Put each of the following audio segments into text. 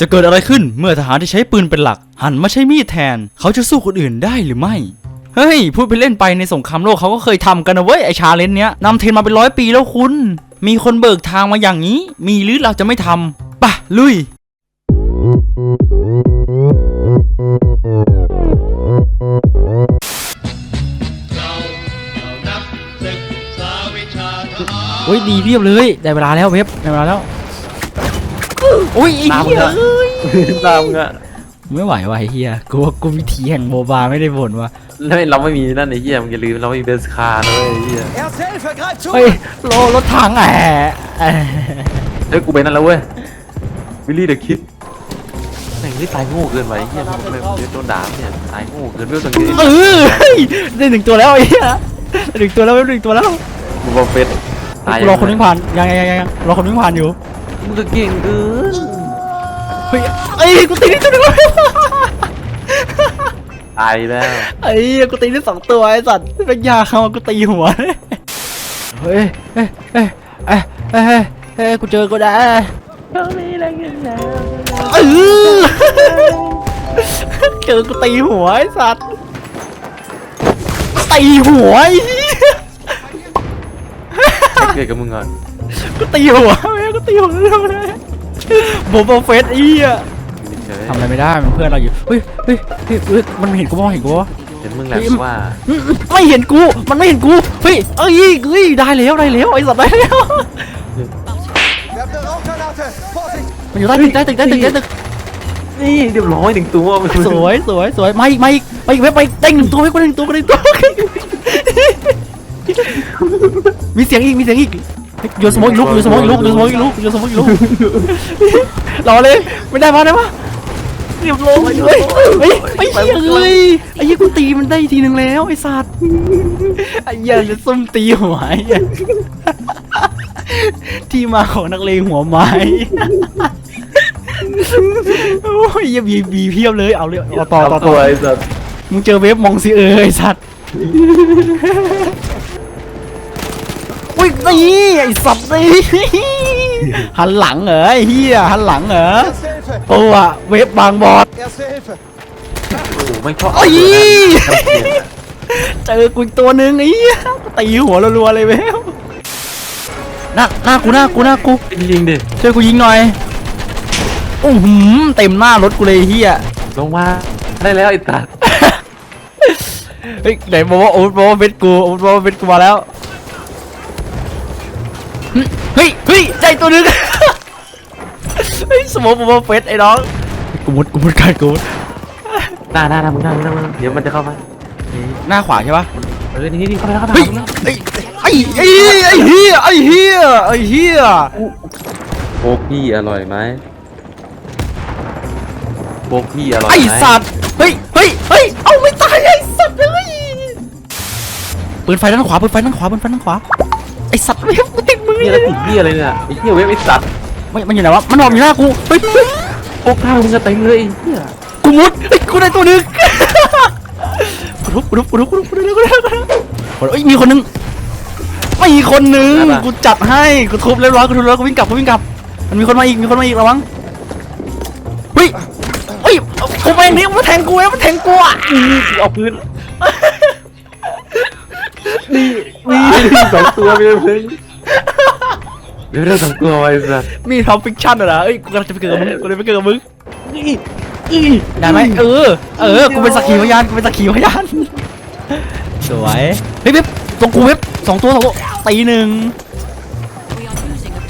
จะเกิดอะไรขึ้นเมื่อทหารที่ใช้ปืนเป็นหลัก หันมาใช้มีดแทน เขาจะสู้คนอื่นได้หรือไม่ เฮ้ย พูดไปเล่นไปในสงครามโลกเขาก็เคยทำกันนะเว้ย ไอชาเลนจ์เนี้ยนำเทรนมาเป็นร้อยปีแล้วคุณ มีคนเบิกทางมาอย่างนี้ มีหรือเราจะไม่ทำปะลุยเราเรานักศึกษาวิชาทหารโอ้ยดีเพียบเลย ได้เวลาแล้วเว็บได้เวลาแล้ว อุ้ยไอ้ตามเหี้ยมึงอะเอ้ยตามมึงอะไม่ไหวว่ะไอ้เฮียกูว่ากูวิธีแห่งโมบาไม่ได้บ่นว่ะแล้วเราไม่มีนั่นไอ้เหี้ยมึงอย่าลืมเราไม่มีเบสคาร์นะเว้ยไอ้เหี้ย Erste Hilfe, greif zu! เฮ้ยรถรถถังแอะแอะเฮ้ยกูไปนั่นแล้วเว้ยวิลลี่เดอะคิดแม่งนี่ตายโง่เกินไปไอ้เหี้ยมึงเลยเดี๋ยวโดนด่าเนี่ยตายโง่เกินเรื่องตรงนี้เออเฮ้ยได้หนึ่งตัวแล้วไอ้เหี้ยได้หนึ่งตัวแล้วได้หนึ่งตัวแล้วมึงบอเฟสตายกูรอคนวิ่งผ่านยังยังยังยังรอคนวิ่งผ่านอยู่มึงก็เก่งเกินเฮ้ยไอ้กูตีได้ตัวหนึงแล้วตายแล้วไอ้กูตีได้สองตัวไอ้สัตว์เป็นยาเขากูตีหัวเฮ้ยเฮ้ยเฮ้ยเฮ้ยเฮ้ยเฮ้ยเฮ้ยกูเจอกูได้เออเจอกูตีหัวไอ้สัตว์ตีหัวไอ้เกิดกับมึงก่อนกูตีหัวแม่กูตีหัวทำ ไมโบบอเฟสอีอะเฉยทำอะไรไม่ได้มันเพื่อนเราอยู่เฮ้ยเฮ้ยเฮ้ยเฮ้ยมันเห็นกูป่ะเห็นกูป่ะเห็นมึงแหละว่าอืมอืมไม่เห็นกู มันไม่เห็นกู เฮ้ย เอ้ยเฮ้ยได้แล้วได้แล้วไอ้สัตว์ได้แล้ว Wir haben eine Rauchgranate! Vorsicht! มันอยู่ใต้ตึกใต้ตึกใต้ตึกใต้ตึกนี่เรียบร้อยหนึ่งตัวมึงสวยสวยสวยไม่ไม่ไปไปไปได้หนึ่งตัวไปกูได้หนึ่งตัวกูได้หนึ่งตัว มีเสียงอีกมีเสียงอีก โยนสโมองอีกลูกโยนสโมองอีกลูกโยนสโมองอีกลูกโยนสโมองอีกลูกรอเลยไม่ได้ปะได้ปะเรียบร้อยเฮ้ยเฮ้ยไอ้เหี้ยเอ้ยไอ้เหี้ยกูตีมันได้ทีนึงแล้วไอ้สัตว์ไอ้เหี้ยจะส้มตีหัวไอ้เหี้ยที่มาของนักเลงหัวไม้โอ้ยเหี้ยบีบีเพียบเลยเอาเลยเอาต่อต่อต่ตัอวไอ้สัสมึงเจอเวฟมองสิเออไอ้สัตว์ อุ้ยนี่ไอ้สัตว์นี่หันหลังเหรอไอ้เหี้ยหันหลังเหรอ Erste Hilfe! โอ้อะเวฟบางบอด Erste Hilfe! โอ้โหไม่ชอบโอ้ยเจอกูอีกตัวหนึ่งไอ้เหี้ยตีหัวรัวๆเลยเว้ยหน้าหน้ากูหน้ากูหน้ากูยิงดิช่วยกูยิงหน่อยโอ้โหเต็มหน้ารถกูเลยไอ้เฮียลงมาได้แล้วไอ้ตัดเฮ้ยไหนบอกว่าโอ๊ตบอกว่าเวทกูโอ๊ตบอกว่าเวทกูมาแล้วหึ เฮ้ยเฮ้ยใจตัวหนึงเฮ้ยสมองผมว่าเฟสไอ้น้องกูมุดกูมุดกันกูมุดหน้าหน้าหน้ามึงหน้ามึงหน้ามึงเดี๋ยวมันจะเข้ามาหน้าขวาใช่ปะเออนี่นี่เข้าไปแล้วเข้าไปเฮ้ยแล้วไอ้ไอ้ไอ้ไอ้เฮียไอ้เฮียไอ้เฮียโบกี้อร่อยไหมโบกี้อร่อยไอ้ไหมสัตว์เฮ้ยเฮ้ยเฮ้ยเอาไม่ตายไอ้สัตว์เลยปืนไฟด้านขวาปืนไฟด้านขวาปืนไฟด้านขวาไอ้สัตว์ไม่กูติ ดมือนี่อะไรติดเหี้ยอะไรเนี่ยไอ้เหี้ยเว็บไอ้สัตว์ไม่มันอยู่ไหนวะ มันนอนอยู่หน้ากูเฮ้ยเฮ้ยโบก้ามึงจะเต็มเลยไอ้เหี้ยกูมุดเฮ้ยกูได้ตัวหนึงกูทุบกูทุบกูทุบกูทุบกูทุบกูทุบกูทุบเฮ้ยมีคนหนึงไม่มีคนหนึงกูจัดให้กูทุบเรียบร้อยกูทุบแล้วกูวิ่งกลับกูวิ่งกลับ มันมีคนมาอีกมีคนมาอีกระวังเฮ้ยเฮ้ยกูไปนี่มันแทงกูเอ้ยมันแทงกูอะเอาพื้นนี่นี่สองตัวมีเพิ่งเดี๋ย วเราสองตัวไอ้สัตว์มีทำฟิกชั่นเหรอเอ้ยกูกำลังจะไปเกิดกับมึงกูเลยไปเกิดกับมึงนี่อีได้ไหมเออ เออ กูเป็นสักขีพยาน กูเป็นสักขีพยาน สวยเฮ้ยเว็บตรงกูเว็บสองตัวสองตัวตีหนึ่ง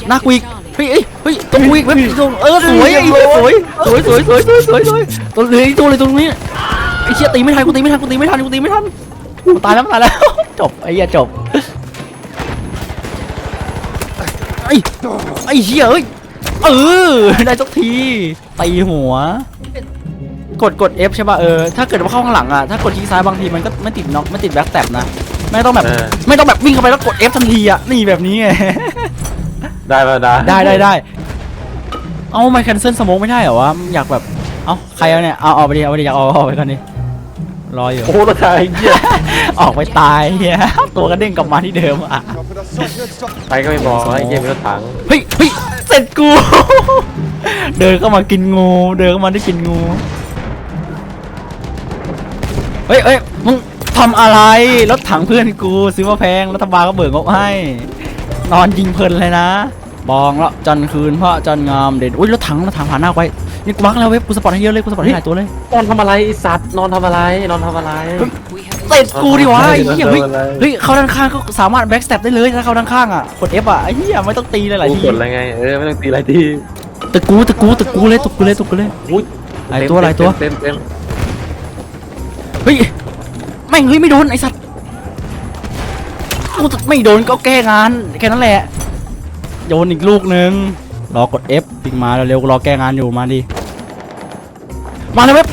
หน้ากูอีกเฮ้ยเฮ้ยเฮ้ยตรงกูอีกเว็บตรงเออสวยไอ้เหี้ยสวยสวยสวยสวยสวยสวยสวยตัวเหลยตัวเลยตรงนี้ไอ้เชี่ยตีไม่ทันกูตีไม่ทันกูตีไม่ทันกูตีไม่ทันกูตายแล้วตายแล้วจบไอ้เหี้ยจบ ไอ้ไอ้เหี้ยเอ้ยเออได้สักทีตีหัว กดกด F ใช่ป่ะเออถ้าเกิดว่าเข้าข้างหลังอะถ้ากดคลิกซ้ายบางทีมันก็ไม่ติดน็อกไม่ติดแบ็คแท็บนะไม่ต้องแบบเออ ไม่ต้องแบบวิ่งเข้าไปแล้วกด F ทันทีอะนี่แบบนี้ไง ได้ป่ะได้ได้ได้ได้ เอาไม่แคนเซิลสโมกไม่ได้เหรอวะ อยากแบบ เอาใครเอาเนี่ย เอาเอาไปดิ เอาไปดิ อยากเอาเอาไปกันดิ รออยู่โอ้ราคาไอ้เหี้ยออกไปตายเฮียตัวก็เด้งกลับมาที่เดิมอะ Ich hoffe, das Zeug nützt doch. ไปก็ไม่บอกไอ้เหี้ยมีรถถังเฮ้ยเฮ้ยเสร็จกู เดินเข้ามากินงู เดินเข้ามาได้กินงูเฮ้ยเฮ้ยมึงทำอะไรรถถังเพื่อนกู ซื้อมาแพงรัฐบาลก็เบิกงบให้ นอนยิงเพลินเลยนะ บองแล้วจันทร์คืนเพราะจันทร์งามเด่นอุ้ยรถถังรถถังผ่านหน้ากูไป นี่กูมักแล้วเว็บกูสปอร์ตให้เยอะเลยกูสปอร์ตให้หลายตัวเลยนอนทำอะไรไอ้สัตว์นอนทำอะไรนอนทำอะไร เตะกูดิวะไอ้เหี้ยเฮ้ยทำอะไรเฮ้ยเข้าด้านข้างก็สามารถแบ็กสเต็ปได้เลยถ้าเข้าด้านข้างอะกด F อะไอ้เหี้ยไม่ต้องตีเลยหลายกูทีกดอะไรไงเออไม่ต้องตีอะไรทีตะกูตะกูตะกูเลยตะกูเลยตะกูเลย อุ้ยหลายตัวหลายตัว เต็มเต็มเฮ้ยแม่งเฮ้ยไม่โดนไอ้สัตว์กูไม่โดนก็แก้งานแค่นั้นแหละโยนอีกลูกหนึ่งรอกด F ปิงมาเร็วๆกูรอแก้งานอยู่มาดิ มาเลยเว็บ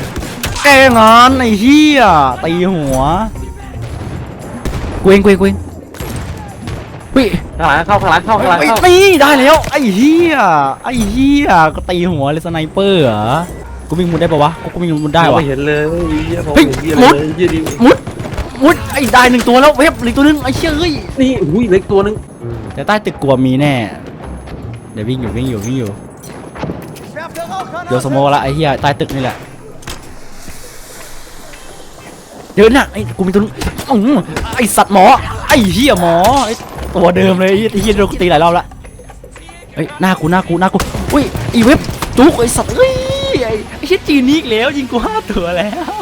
แก้งานไอ้เหี้ยตีหัวกูเองกูเองกูเองเฮ้ยข้างหลังเข้าข้างหลังเข้าข้างหลังไอ้เข้านี่ได้แล้วไอ้เหี้ยไอ้เหี้ยก็ตีหัวเลยสไนเปอร์เหรอกูวิ่งมุดได้ปะวะกูกูวิ่งมุดได้วะไม่เห็นเลยเหี้ยผมเฮ้ยเห็นมุเหี้ยดเลยเหี้ยดิมุดมุดไอ้ได้หนึ่งตัวแล้วเว็บเหลืออกตัวหนึงไอ้เชี่ยเอ้ยนี่อุ้ยเล็กตัวนึงแต่ใต้ตึกกลัวมีแน่เดี๋ยววิ่งอยู่วิ่งอยู่วิ่งอยู่เดี๋ยวสโมกละไอ้เหี้ยใต้ตึกนี่แหละ เดี๋ยวน่ะไอ้กูมีตัวนึงอื้อไอ้สัตว์หมอ ไอ้เหี้ยหมอไอ้ตัวเดิมเลยไอ้เหี้ยโดนกูตีหลายรอบละเฮ้ยหน้ากูหน้ากูหน้ากูอุ้ยอีเว็บจุกไอ้สัตว์เอ้ยไอ้ไอ้เหี้ยจีนนี่อีกแล้วยิงกูห้าตัวแล้ว